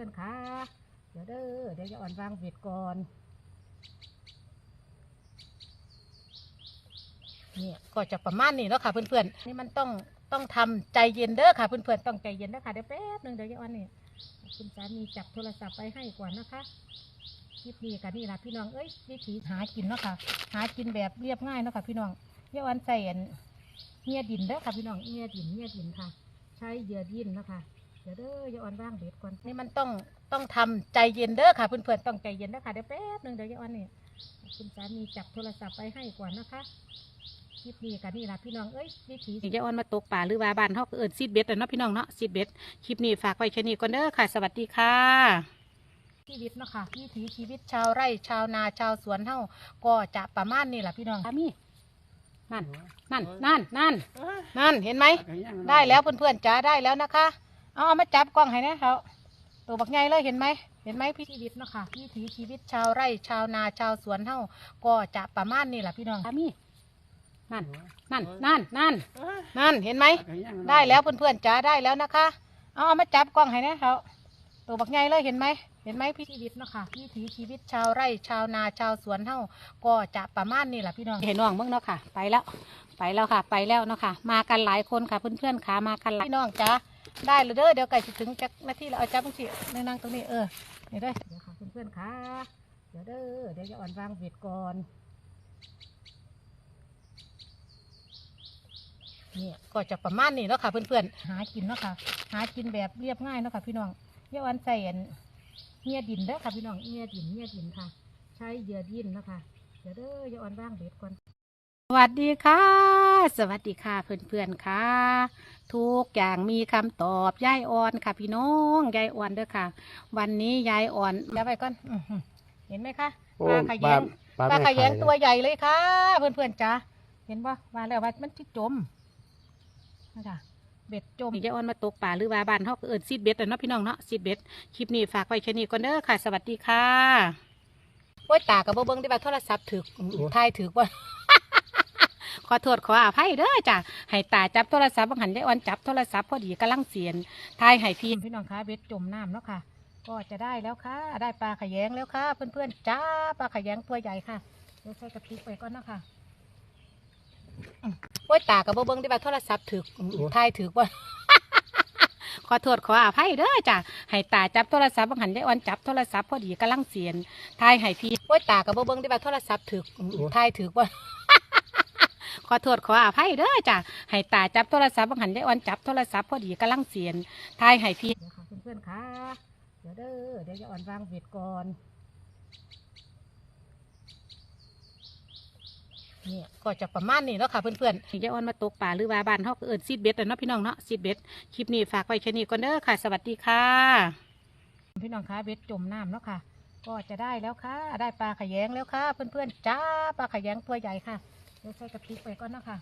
พื่อนๆค่ะเดี๋ยวเด้อเดี๋ยวจะอ่อนวางเบ็ดก่อนนี่ก็จะประมาณนี้แล้วค่ะเพื่อนๆนี่มันต้องต้องทำใจเย็นเด้อค่ะเพื่อนๆต้องใจเย็นเด้อค่ะเดี๋ยวแป๊บนึงเดี๋ยวจะอ่อนนี่คุณสามีจับโทรศัพท์ไปให้ก่อนนะคะคลิปนี้กันนี่ละพี่น้องเอ้ยวิถีหากินเนาะค่ะหากินแบบเรียบง่ายเนาะค่ะพี่น้องเยาวันใส่อันเงียดินเด้อค่ะพี่น้องเงียดินเงียดินค่ะ ใช้เหยื่อดินเนาะคะ เดี๋ยวเด้อเยาวันว่างเบ็ดก่อนนี่มันต้องต้องทำใจเย็นเด้อค่ะเพื่อนๆต้องใจเย็นเด้อค่ะเดี๋ยวแป๊บหนึงเดี๋ยวเยาวันนี่คุณสามีจับโทรศัพท์ไปให้ก่อนนะคะคลิปนี้กันนี่ล่ะพี่น้องเอ้ยวิถีเยาวันมาตกป่าหรือว่าบ้านเขาก็เอิญซีดเบ็ดเนาะพี่น้องเนาะซีดเบ็ดคลิปนี้ฝากไว้แค่นี้ก่อนเด้อค่ะ สวัสดีค่ะ ชีวิตเนาะค่ะวิถีชีวิตชาวไร่ชาวนาชาวสวนเฮาก็จะประมาณนี้แหละพี่น้องมีนั่นนั่นนั่นนั่นนั่นเห็นไหม ได้แล้วเพื่อนๆจ้าได้แล้วนะคะ เอาเอามาจับกล้องให้นะเขาตัวบักใหญ่เลยเห็นไหมเห็นไหมพี่ชีวิตเนาะค่ะวิถีชีวิตชาวไร่ชาวนาชาวสวนเฮาก็จะประมาณนี้แหละพี่น้องมีนั่นนั่นนั่นนั่นนั่นเห็นไหมได้แล้วเพื่อนๆจ้าได้แล้วนะคะ เอาเอามาจับกล้องให้นะเขาตัวบักใหญ่เลยเห็นไหมเห็นไหมพี่ชีวิตเนาะค่ะวิถีชีวิตชาวไร่ชาวนาชาวสวนเฮาก็จะประมาณนี้แหละพี่น้องเห็นน้องเมื่งเนาะค่ะ ไปแล้ว ไปแล้วค่ะ ไปแล้วเนาะค่ะ มากันหลายคนค่ะเพื่อนๆค่ะมากันหลายพี่น้องจ้า ได้เลยเด้อเดี๋ยวไก่สิถึงจักนาทีแล้วเอาจับตรงสินั่งตรงนี้เออเดี๋ยวได้เดี๋ยวค่ะเพื่อนๆค่ะเดี๋ยวเด้อเดี๋ยวจะอ่อนวางเบ็ดก่อนนี่ก็จะประมาณนี้แล้วค่ะเพื่อนๆหากินเนาะค่ะ หากินแบบเรียบง่ายเนาะค่ะพี่น้องเยาวันใส่อันเงียดินเด้อค่ะพี่น้องเงียดินเงียดินค่ะ ใช้เหยื่อดินเนาะคะเดี๋ยวเด้อเยาวันว่างเบ็ดก่อน วัสดีค่ะ สวัสดีค่ะเพื่อนๆค่ะ ทุกอย่างมีคำตอบยายอ่อนค่ะ พี่น้องยายอ่อนเด้อค่ะ วันนี้ยายอ่อนเดี๋ยวไปก่อนอื้อหือเห็นไหมคะโอ้ปลาขยงปลาปลาแม่ขยงไข่ตัวใหญ่เลยค่ะ เพื่อนๆจ้าเห็นปะมาแล้วว่ามันที่จมนะจ๊ะเบ็ดจมเยาออนมาตกป่าหรือว่าบ้านเขาก็เอิญซีดเบ็ดเนาะพี่น้องเนาะซีดเบ็ดคลิปนี้ฝากไว้แค่นี้ก่อนเด้อค่ะ สวัสดีค่ะโอ้ยตากับเบิ้งได้บ่าโทรศัพท์ถือทายถือว่า ขอโทษขออภัยเด้อจ้ะให้ตาจับโทรศัพท์บางหันยายออนจับโทรศัพท์พอดีกำลังเสียนทายให้พี่พี่น้องคะเบ็ดจมน้ำแล้วค่ะ ก็จะได้แล้วค่ะ ได้ปลาขยงแล้วค่ะ เพื่อนๆจ้าปลาขยงตัวใหญ่ค่ะเดี๋ยวใส่กระพริกไปก่อนนะคะอืมโอ้ยตากับเบิ้งได้บ่าโทรศัพท์ถือทายถือว่าขอโทษขออภัยเด้อจ้ะให้ตาจับโทรศัพท์บางหันยายออนจับโทรศัพท์พอดีกำลังเสียนทายให้พี่โอ้ยตากับเบิ้งได้บ่าโทรศัพท์ถือทายถือว่า ขอโทษขออภัยเด้อจ้ะให้ตาจับโทรศัพท์บางหันยายออนจับโทรศัพท์พอดีกำลังเสียนทายให้พี่เดี๋ยวค่ะเพื่อนๆค่ะเดี๋ยวเด้อเดี๋ยวจะอ่อนวางเบ็ดก่อนนี่ก็จะประมาณนี้แล้วค่ะเพื่อนๆยายอ่อนมาตกป่าหรือว่าบ้านเขาก็เอิญซีดเบ็ดเนาะพี่น้องเนาะซีดเบ็ดคลิปนี้ฝากไว้แค่นี้ก่อนเด้อค่ะ สวัสดีค่ะ พี่น้องคะเบ็ดจมน้ำแล้วค่ะ ก็จะได้แล้วค่ะ ได้ปลาขยงแล้วค่ะ เพื่อนๆจ้าปลาขยงตัวใหญ่ค่ะ เดี๋ยวใส่กระพริกไปก่อนนะคะ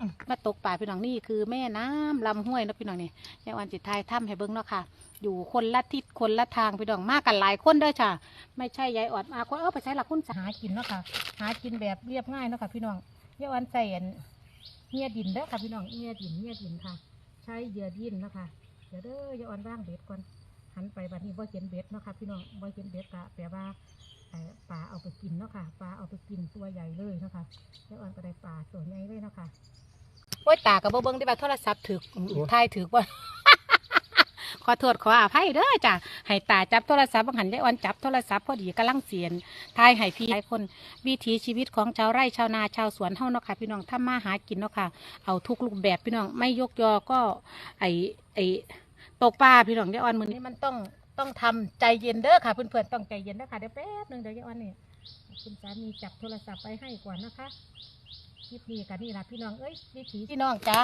อืมมาตกป่าพี่น้องนี่คือแม่น้ำลำห้วยเนาะพี่น้องนี่ยายอ่อนจิตไทยถ้ำให้เบิ้งเนาะค่ะ อยู่คนละทิศคนละทางพี่น้องมากันหลายคนเด้อจ้ะไม่ใช่ยายอ่อนมาคนเออไปใช้หลักคุณหากินเนาะค่ะ หากินแบบเรียบง่ายเนาะค่ะพี่น้องยายอ่อนใส่อันเงียดินเด้อค่ะพี่น้องเงียดินเงียดินค่ะ ใช้เหยื่อดินเนาะค่ะเดี๋ยวเด้อยายอ่อนว่างเบ็ดก่อนหันไปบัดนี้บ่เห็นเบ็ดเนาะค่ะพี่น้องบ่เห็นเบ็ดกะแปลว่าเอ่อปลา เอาไปกินเนาะค่ะปลาเอาไปกินตัวใหญ่เลยเนาะค่ะยายอ่อนก็ได้ปลาตัวใหญ่เลยเนาะค่ะโอ้ยตากับบ่เบิ้งได้บ่าโทรศัพท์ถือทายถือว่าขอโทษขออภัยเด้อจ้ะให้ตาจับโทรศัพท์บางหันยายอ่อนจับโทรศัพท์พอดีกำลังเสียนทายให้พี่หลายคนวิถีชีวิตของชาวไร่ชาวนาชาวสวนเฮาเนาะค่ะ พี่น้องถ้ามาหากินเนาะค่ะ เอาทุกรูปแบบพี่น้องไม่ยกยอก็ไอไอตกปลาพี่น้องยายอ่อนมือนี้มันต้องต้องทำใจเย็นเด้อค่ะเพื่อนๆต้องใจเย็นเด้อค่ะเดี๋ยวแป๊บหนึงเดี๋ยวยายอ่อนนี่ คุณสามีจับโทรศัพท์ไปให้ก่อนนะคะคลิปนี้กันนี่ละพี่น้องเอ้ยวิถีพี่น้องจ้า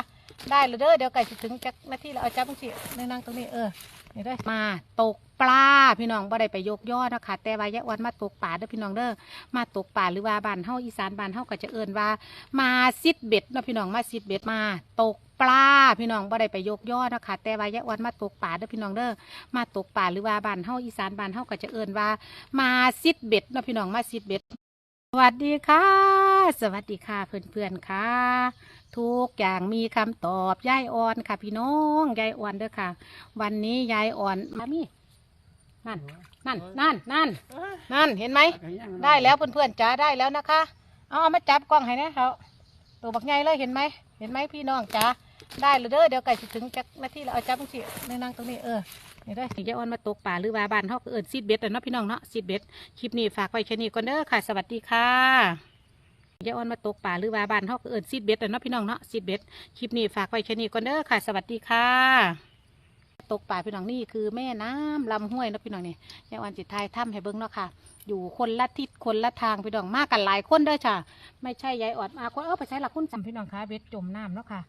ได้เลยเด้อเดี๋ยวไก่สิถึงจักนาทีแล้วเอาจับตรงสินั่งตรงนี้เออนี่เด้มาตกปลาพี่น้องบ่ได้ไปยกย่อนะคะแต่ว่ายะวันมาตกปลาเด้อพี่น้องเด้อมาตกปลาหรือว่าบ้านเฮาอีสานบ้านเฮาก็จะเอิ้นว่า มาซิดเบ็ดเนาะพี่น้องมาซิดเบ็ดมาตก ปลาพี่น้องบ่ได้ไปยกย่อนะคะแต่ว่ายะวันมาตกปลาเด้อพี่น้องเด้อมาตกปลาหรือว่าบ้านเฮาอีสานบ้านเฮาก็จะเอิ้นว่า มาซิดเบ็ดเนาะพี่น้องมาซิดเบ็ด สวัสดีค่ะ สวัสดีค่ะเพื่อนๆค่ะ ทุกอย่างมีคำตอบยายอ่อนค่ะ พี่น้องยายอ่อนเด้อค่ะ วันนี้ยายอ่อนมามีนั่นนั่นนั่นนั่นนั่นเห็นไหมได้แล้วเพื่อนๆจ้าได้แล้วนะคะอาเอามาจับกล้องให้นะเขาตัวบักใหญ่เลยเห็นไหมเห็นไหมพี่น้องจ้า ได้เลยเด้อเดี๋ยวไก่สิถึงจักนาทีเราเอาจับตรงสิในนั่งตรงนี้เออนี่ได้ยายอ่อนมาตกป่าหรือว่าบ้านเขาเอินซีดเบ็ดอะเนาะพี่น้องเนาะซีดเบ็ดคลิปนี้ฝากไว้แค่นี้ก่อนเด้อค่ะ สวัสดีค่ะยายอ่อนมาตกป่าหรือว่าบ้านเขาเอินซีดเบ็ดอะเนาะพี่น้องเนาะซีดเบ็ดคลิปนี้ฝากไว้แค่นี้ก่อนเด้อค่ะ สวัสดีค่ะตกป่าพี่น้องนี่คือแม่น้ำลำห้วยเนาะพี่น้องนี่ยายอ่อนจิตไทยถ้ำให้เบิ้งเนาะค่ะ อยู่คนละทิศคนละทางพี่น้องมากันหลายคนเด้อจ้ะไม่ใช่ยายออดมาคนเออไปใช้หลักคุณจำพี่น้องคะเบ็ดจมน้ำเนาะค่ะ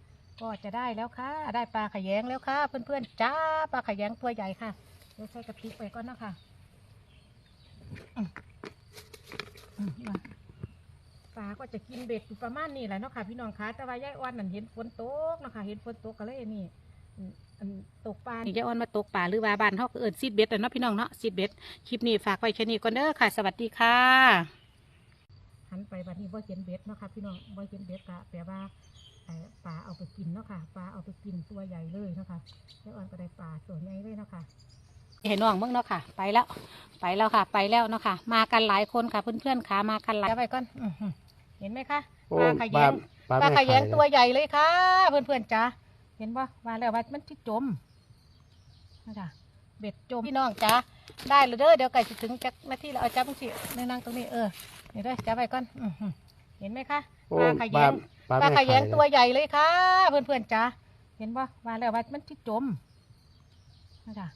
ก็จะได้แล้วค่ะ ได้ปลาขยงแล้วค่ะ เพื่อนๆจ้าปลาขยงตัวใหญ่ค่ะเดี๋ยวใส่กระพริกไปก่อนเนาะค่ะปลาก็จะกินเบ็ดอยู่ประมาณนี้แหละเนาะค่ะ พี่น้องคะแต่ว่ายายอ่อนนั่นเห็นฝนตกเนาะค่ะเห็นฝนตกก็เลยนี่ตกปลานี่ยายอ่อนมาตกปลาหรือว่าบ้านเขาเอินซีดเบ็ดเนาะพี่น้องเนาะซีดเบ็ดคลิปนี้ฝากไว้แค่นี้ก่อนเด้อค่ะ สวัสดีค่ะหันไปบัดนี้บ่เห็นเบ็ดเนาะค่ะพี่น้องบ่เห็นเบ็ดกะแปลว่า ปลาเอาไปกินเนาะค่ะปลาเอาไปกินตัวใหญ่เลยเนาะค่ะยายอ่อนก็ได้ปลาตัวใหญ่เลยเนาะค่ะให้น้องเบิ่งเนาะค่ะ ไปแล้ว ไปแล้วค่ะ ไปแล้วเนาะค่ะ มากันหลายคนค่ะเพื่อนๆขามากันหลายเอาไปก่อนอื้อหือเห็นไหมคะโอ้ปลาขยงปลาปลาไม่ขยงขายตัวใหญ่เลยค่ะ เพื่อนๆจ้าเห็นปะว่าแล้วว่ามันที่จมนะจ้ะเบ็ดจมพี่น้องจ้าได้เลยเด้อเดี๋ยวไก่จะถึงจักนาทีเราเอาจับตรงสิในนั่งตรงนี้เออนี่เด้อจับไปก่อนอื้อหือเห็นไหมคะโอ้ปลาขยง ปลาปลาไม่ขขายงตัวใหญ่เลยค่ะ เพื่อนๆจ้าเห็นปะว่าแล้วว่ามันที่จมนะจ้ะ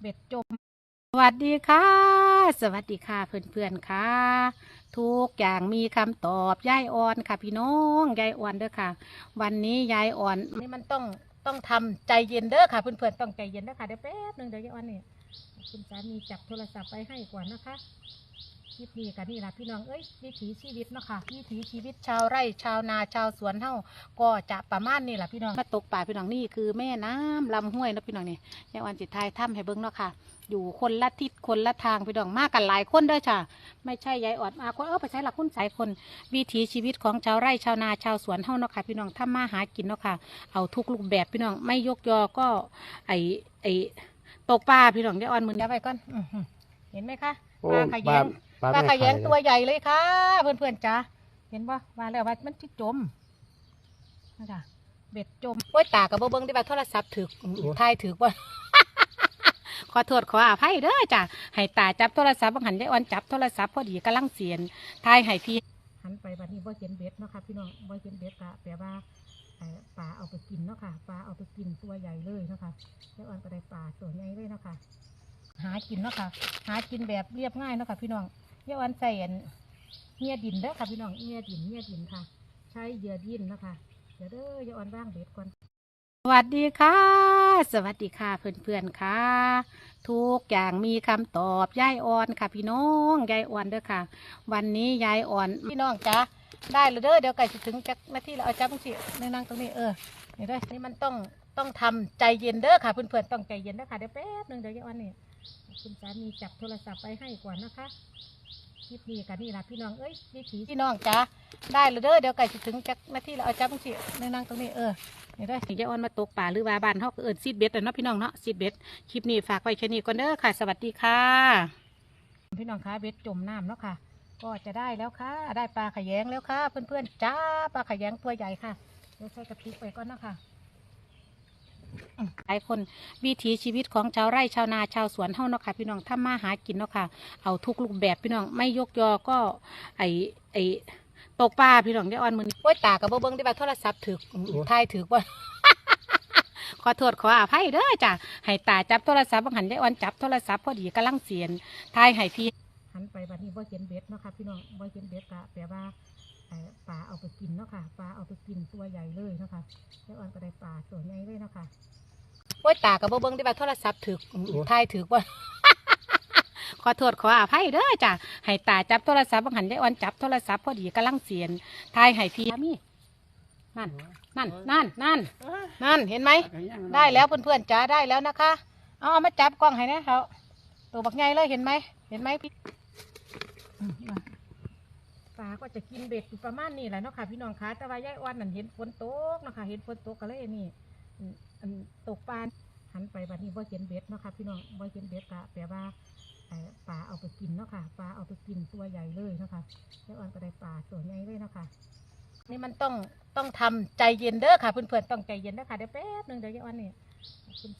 เบ็ดจม สวัสดีค่ะ สวัสดีค่ะเพื่อนๆค่ะ ทุกอย่างมีคำตอบยายอ่อนค่ะ พี่น้องยายอ่อนเด้อค่ะ วันนี้ยายอ่อนนี่มันต้องต้องทำใจเย็นเด้อค่ะเพื่อนๆต้องใจเย็นเด้อค่ะเดี๋ยวแป๊บหนึงเดี๋ยวยายอ่อนนี่คุณสามีจับโทรศัพท์ไปให้ก่อนนะคะ คลิปนี้กันนี่ล่ะพี่น้องเอ้ยวิถีชีวิตเนาะค่ะวิถีชีวิตชาวไร่ชาวนาชาวสวนเฮาก็จะประมาณนี้แหละพี่น้องมาตกป่าพี่น้องนี่คือแม่น้ำลำห้วยเนาะพี่น้องนี่ยายอ่อนจิตไทยถ้ำให้เบิ้งเนาะค่ะ อยู่คนละทิศคนละทางพี่น้องมากันหลายคนเด้อจ้ะไม่ใช่ยายออดมาคนเออไปใช้หลักคุณสายคน วิถีชีวิตของชาวไร่ชาวนาชาวสวนเฮาเนาะค่ะ พี่น้องถ้ามาหากินเนาะค่ะ เอาทุกรูปแบบพี่น้องไม่ยกยอก็ไอไอตกปลาพี่น้องยายอ่อนมือเดี๋ยวไปก่อนอื้อหือเห็นไหมคะโอ้ปลาขยปลาง ปลาปลาไม่ขยขายงตัวใหญ่เลยค่ะ เพื่อนๆจ้าเห็นปะว่าแล้วว่ามันที่จมนะจ้ะเบ็ดจมโอ้ยตากับเบิ้งได้ว่าโทรศัพท์ถือทายถือว่าขอโทษขออภัยเด้อจ้ะให้ตาจับโทรศัพท์บางหันยายอ่อนจับโทรศัพท์พอดีกำลังเสียนทายให้พี่หันไปบัดนี้บ่เห็นเบ็ดเนาะค่ะพี่น้องบ่เห็นเบ็ดกะแปลว่าเอ่อปลาเอาไปกินเนาะค่ะปลาเอาไปกินตัวใหญ่เลยเนาะค่ะยายอ่อนก็ได้ปลาตัวใหญ่เลยเนาะค่ะหากินเนาะค่ะหากินแบบเรียบง่ายเนาะค่ะพี่น้อง ยายอ่อนใส่อันเงียดินเด้อค่ะพี่น้องเงียดินเงียดินค่ะ ใช้เหยื่อดินเนาะคะเดี๋ยวเด้อยายอ่อนว่างเบ็ดก่อนสวัสดีค่ะ สวัสดีค่ะเพื่อนๆค่ะ ทุกอย่างมีคำตอบยายอ่อนค่ะ พี่น้องยายอ่อนเด้อค่ะ วันนี้ยายอ่อนพี่น้องจ้าได้เลยเด้อเดี๋ยวไก่จะถึงจักนาทีเราเอาจับตรงสิในนั่งตรงนี้เออนี่เด้อนี่มันต้องต้องทำใจเย็นเด้อค่ะเพื่อนๆต้องใจเย็นเด้อค่ะเดี๋ยวแป๊บหนึงเดี๋ยวยายอ่อนนี่ คุณสามีจับโทรศัพท์ไปให้ก่อนนะคะคลิปนี้กันนี่ล่ะพี่น้องเอ้ยวิถีพี่น้องจ้าได้เลยเด้อเดี๋ยวไก่จะถึงจักนาทีเราเอาจับตรงสิในนั่งตรงนี้เออนี่ได้ยายอ่อนมาตกป่าหรือว่าบ้านเขาก็เอินซีดเบ็ดอะเนาะพี่น้องเนาะซีดเบ็ดคลิปนี้ฝากไว้แค่นี้ก่อนเด้อค่ะ สวัสดีค่ะ พี่น้องคะเบ็ดจมน้ำเนาะค่ะ ก็จะได้แล้วค่ะ ได้ปลาขยงแล้วค่ะ เพื่อนๆจ้าปลาขยงตัวใหญ่ค่ะเดี๋ยวใส่กระพริกไปก่อนเนาะค่ะอืม หลายคนวิถีชีวิตของชาวไร่ชาวนาชาวสวนเฮาเนาะค่ะพี่น้องถ้ามาหากินเนาะค่ะเอาทุกรูปแบบพี่น้องไม่ยกยอก็ไอไอตกปลาพี่น้องยายอ่อนมือนโอ้ยตากับเบิ้งได้ว่าโทรศัพท์ถือทายถือว่าขอโทษขออภัยเด้อจ้ะให้ตาจับโทรศัพท์บางหันยายอ่อนจับโทรศัพท์พอดีกำลังเสียนทายให้พี่หันไปบัดนี้บ่เห็นเบ็ดเนาะค่ะพี่น้องบ่เห็นเบ็ดกะแปลว่าปลาเอาไปกินเนาะค่ะปลาเอาไปกินตัวใหญ่เลยเนาะค่ะยายอ่อนก็ได้ปลาตัวใหญ่เลยเนาะค่ะ อ้ยตากับเบิ้งได้ว่าโทรศัพท์ถือทายถือว่าขอโทษขออภัยเด้อจ้ะให้ตาจับโทรศัพท์บางหันยายอ่อนจับโทรศัพท์พอดีกำลังเสียนทายให้พี่มีนั่นนั่นนั่นนั่นนั่นเห็นไหมได้แล้วเพื่อนๆจ้าได้แล้วนะคะเอาเอามาจับกล้องให้นะเขาตัวบักใหญ่เลยเห็นไหมเห็นไหมพี่อืมมาปลาก็จะกินเบ็ดอยู่ประมาณนี้แหละเนาะค่ะพี่น้องคะแต่ว่ายายอ้วนนั่นเห็นฝนตกเนาะค่ะเห็นฝนตกก็เลยนี่ อันตกปลาหันไปบันนี้บ่เห็นเบ็ดเนาะค่ะพี่น้องบ่เห็นเบ็ดก็แปลว่าเอ่อปลาเอาไปกินเนาะค่ะปลาเอาไปกินตัวใหญ่เลยเนาะค่ะยายอ้อนก็ได้ปลาตัวใหญ่เลยเนาะค่ะนี่มันต้องต้องทำใจเย็นเด้อค่ะเพื่อนๆต้องใจเย็นเด้อค่ะเดี๋ยวแป๊บนึงเดี๋ยวยายอ้อนนี่คุณ